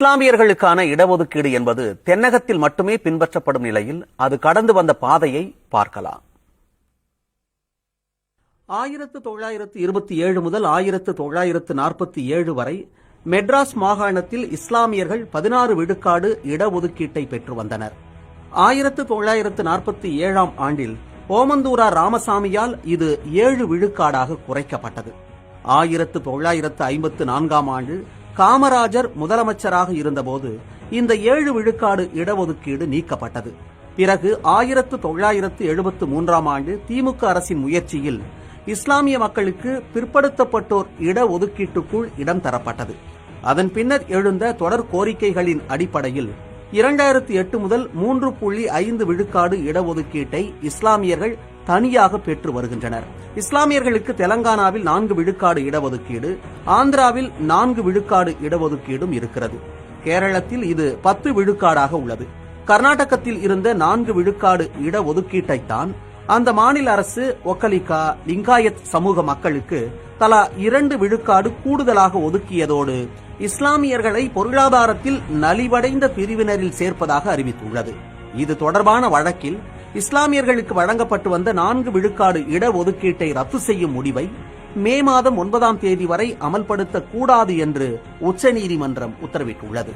இஸ்லாமியர்களுக்கான இடஒதுக்கீடு என்பது தென்னகத்தில் மட்டுமே பின்பற்றப்படும் நிலையில் அது கடந்து வந்த பாதையை பார்க்கலாம். ஆயிரத்து தொள்ளாயிரத்து இருபத்தி ஏழு முதல் ஆயிரத்து தொள்ளாயிரத்து நாற்பத்தி ஏழு வரை மெட்ராஸ் மாகாணத்தில் இஸ்லாமியர்கள் பதினாறு விழுக்காடு இடஒதுக்கீட்டை பெற்று வந்தனர். ஆயிரத்து தொள்ளாயிரத்து நாற்பத்தி ஏழாம் ஆண்டில் ஓமந்தூரா ராமசாமியால் இது ஏழு விழுக்காடாக குறைக்கப்பட்டது. ஆயிரத்து தொள்ளாயிரத்து ஐம்பத்து நான்காம் ஆண்டு காமராஜர் முதலமைச்சராக இருந்தபோது இந்த ஏழு விழுக்காடு இடஒதுக்கீடு நீக்கப்பட்டது. பிறகு ஆயிரத்து தொள்ளாயிரத்து எழுபத்து மூன்றாம் ஆண்டு திமுக அரசின் முயற்சியில் இஸ்லாமிய மக்களுக்கு பிற்படுத்தப்பட்டோர் இடஒதுக்கீட்டுக்குள் இடம் தரப்பட்டது. அதன் பின்னர் எழுந்த தொடர் கோரிக்கைகளின் அடிப்படையில் இரண்டாயிரத்தி எட்டு முதல் மூன்று புள்ளி ஐந்து விழுக்காடு இடஒதுக்கீட்டை இஸ்லாமியர்கள் தனியாக பெற்று வருகின்றனர். இஸ்லாமியர்களுக்கு தெலங்கானாவில் நான்கு விழுக்காடு இடஒதுக்கீடு ஆந்திராவில் நான்கு விழுக்காடு இடஒதுக்கீடும் இருக்கிறது. கேரளத்தில் இது பத்து விழுக்காடாக உள்ளது. கர்நாடகத்தில் இருந்த நான்கு விழுக்காடு இடஒதுக்கீட்டைத்தான் அந்த மாநில அரசு ஒக்கலிகா லிங்காயத் சமூக மக்களுக்கு தலா இரண்டு விழுக்காடு கூடுதலாக ஒதுக்கியதோடு இஸ்லாமியர்களை பொருளாதாரத்தில் நலிவடைந்த பிரிவினரில் சேர்ப்பதாக அறிவித்துள்ளது. இது தொடர்பான வழக்கில் இஸ்லாமியர்களுக்கு வழங்கப்பட்டு வந்த நான்கு விழுக்காடு இடஒதுக்கீட்டை ரத்து செய்யும் முடிவை மே மாதம் ஒன்பதாம் தேதி வரை அமல்படுத்தக்கூடாது என்று உச்சநீதிமன்றம் உத்தரவிட்டுள்ளது.